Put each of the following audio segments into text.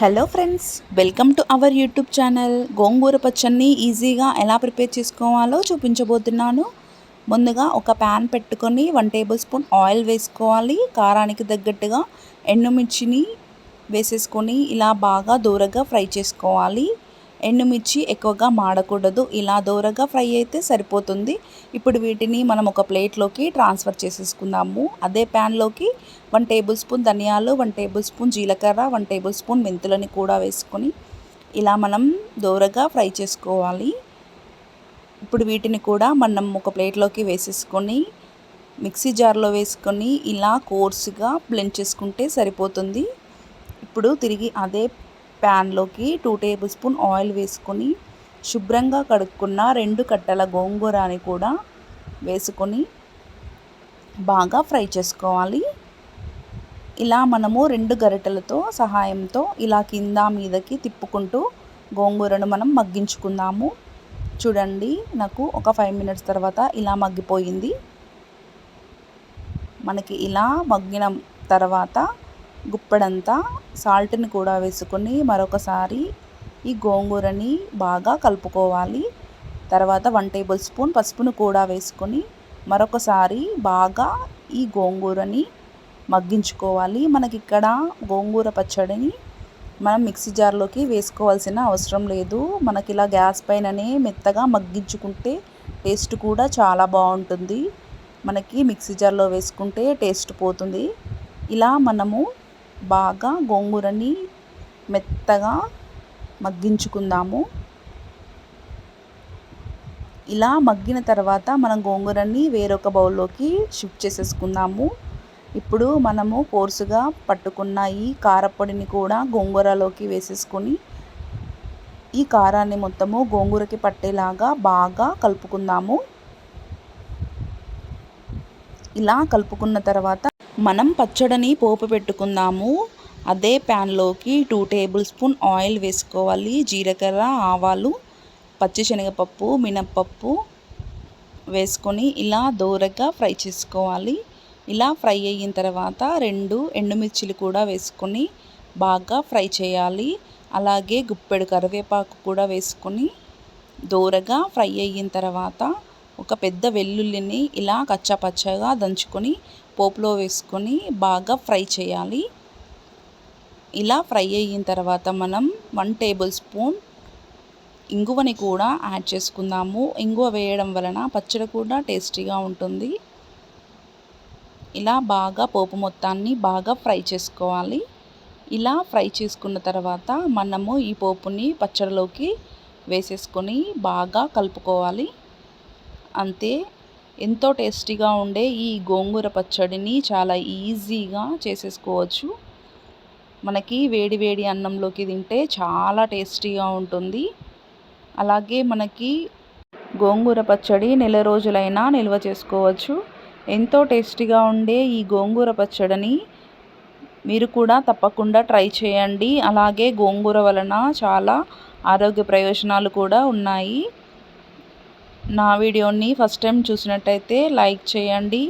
Hello friends welcome to our YouTube channel గోంగూర పచ్చడిని ఈజీగా ఎలా ప్రిపేర్ చేసుకోవాలో చూపించబోతున్నాను. ముందుగా ఒక ప్యాన్ పెట్టుకొని వన్ టేబుల్ స్పూన్ ఆయిల్ వేసుకోవాలి. కారానికి తగ్గట్టుగా ఎండుమిర్చిని వేసేసుకొని ఇలా బాగా దూరగా ఫ్రై చేసుకోవాలి. ఎండుమిర్చి ఎక్కువగా మాడకూడదు. ఇలా దూరగా ఫ్రై అయితే సరిపోతుంది. ఇప్పుడు వీటిని మనం ఒక ప్లేట్లోకి ట్రాన్స్ఫర్ చేసేసుకుందాము. అదే ప్యాన్లోకి వన్ టేబుల్ స్పూన్ ధనియాలు వన్ టేబుల్ స్పూన్ జీలకర్ర వన్ టేబుల్ స్పూన్ మెంతులని కూడా వేసుకొని ఇలా మనం దూరగా ఫ్రై చేసుకోవాలి. ఇప్పుడు వీటిని కూడా మనం ఒక ప్లేట్లోకి వేసేసుకొని మిక్సీ జార్లో వేసుకొని ఇలా కోర్సుగా బ్లెండ్ చేసుకుంటే సరిపోతుంది. ఇప్పుడు తిరిగి అదే ప్యాన్లోకి టూ టేబుల్ స్పూన్ ఆయిల్ వేసుకొని శుభ్రంగా కడుక్కున్న రెండు కట్టల గోంగూరని కూడా వేసుకొని బాగా ఫ్రై చేసుకోవాలి. ఇలా మనము రెండు గరిటెలతో సహాయంతో ఇలా కింద మీదకి తిప్పుకుంటూ గోంగూరను మనం మగ్గించుకుందాము. చూడండి నాకు ఒక ఫైవ్ మినిట్స్ తర్వాత ఇలా మగ్గిపోయింది. మనకి ఇలా మగ్గిన తర్వాత గుప్పెడంతా సాల్ట్ని కూడా వేసుకొని మరొకసారి ఈ గోంగూరని బాగా కలుపుకోవాలి. తర్వాత వన్ టేబుల్ స్పూన్ పసుపును కూడా వేసుకొని మరొకసారి బాగా ఈ గోంగూరని మగ్గించుకోవాలి. మనకి ఇక్కడ గోంగూర పచ్చడిని మనం మిక్సీ జార్లోకి వేసుకోవాల్సిన అవసరం లేదు. మనకి ఇలా గ్యాస్ పైననే మెత్తగా మగ్గించుకుంటే టేస్ట్ కూడా చాలా బాగుంటుంది. మనకి మిక్సీ జార్లో వేసుకుంటే టేస్ట్ పోతుంది. ఇలా మనము బాగా గోంగూరని మెత్తగా మగ్గించుకుందాము. ఇలా మగ్గిన తర్వాత మనం గోంగూరని వేరొక బౌల్లోకి షిఫ్ట్ చేసేసుకుందాము. ఇప్పుడు మనము కోర్సుగా పట్టుకున్న ఈ కారపొడిని కూడా గోంగూరలోకి వేసేసుకొని ఈ కారాన్ని మొత్తము గోంగూరకి పట్టేలాగా బాగా కలుపుకుందాము. ఇలా కలుపుకున్న తర్వాత మనం పచ్చడిని పోపు పెట్టుకుందాము. అదే ప్యాన్లోకి టూ టేబుల్ స్పూన్ ఆయిల్ వేసుకోవాలి. జీలకర్ర ఆవాలు పచ్చిశనగపప్పు మినప్పప్పు వేసుకొని ఇలా దోరగా ఫ్రై చేసుకోవాలి. ఇలా ఫ్రై అయిన తర్వాత రెండు ఎండుమిర్చిలు కూడా వేసుకొని బాగా ఫ్రై చేయాలి. అలాగే గుప్పెడు కరివేపాకు కూడా వేసుకొని దోరగా ఫ్రై అయిన తర్వాత ఒక పెద్ద వెల్లుల్లిని ఇలా కచ్చాపచ్చగా దంచుకొని పోపులో వేసుకొని బాగా ఫ్రై చేయాలి. ఇలా ఫ్రై అయిన తర్వాత మనం వన్ టేబుల్ స్పూన్ ఇంగువని కూడా యాడ్ చేసుకుందాము. ఇంగువ వేయడం వలన పచ్చడి కూడా టేస్టీగా ఉంటుంది. ఇలా బాగా పోపు మొత్తాన్ని బాగా ఫ్రై చేసుకోవాలి. ఇలా ఫ్రై చేసుకున్న తర్వాత మనము ఈ పోపుని పచ్చడిలోకి వేసేసుకొని బాగా కలుపుకోవాలి. అంతే. ఎంతో టేస్టీగా ఉండే ఈ గోంగూర పచ్చడిని చాలా ఈజీగా చేసేసుకోవచ్చు. మనకి వేడి వేడి అన్నంలోకి తింటే చాలా టేస్టీగా ఉంటుంది. అలాగే మనకి గోంగూర పచ్చడి నెల రోజులైనా నిల్వ చేసుకోవచ్చు. ఎంతో టేస్టీగా ఉండే ఈ గోంగూర పచ్చడిని మీరు కూడా తప్పకుండా ట్రై చేయండి. అలాగే గోంగూర వలన చాలా ఆరోగ్య ప్రయోజనాలు కూడా ఉన్నాయి. నా వీడియోని ఫస్ట్ టైం చూసినట్టయితే లైక్ చేయండి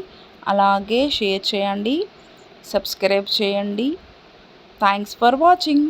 అలాగే షేర్ చేయండి సబ్స్క్రైబ్ చేయండి. Thanks for watching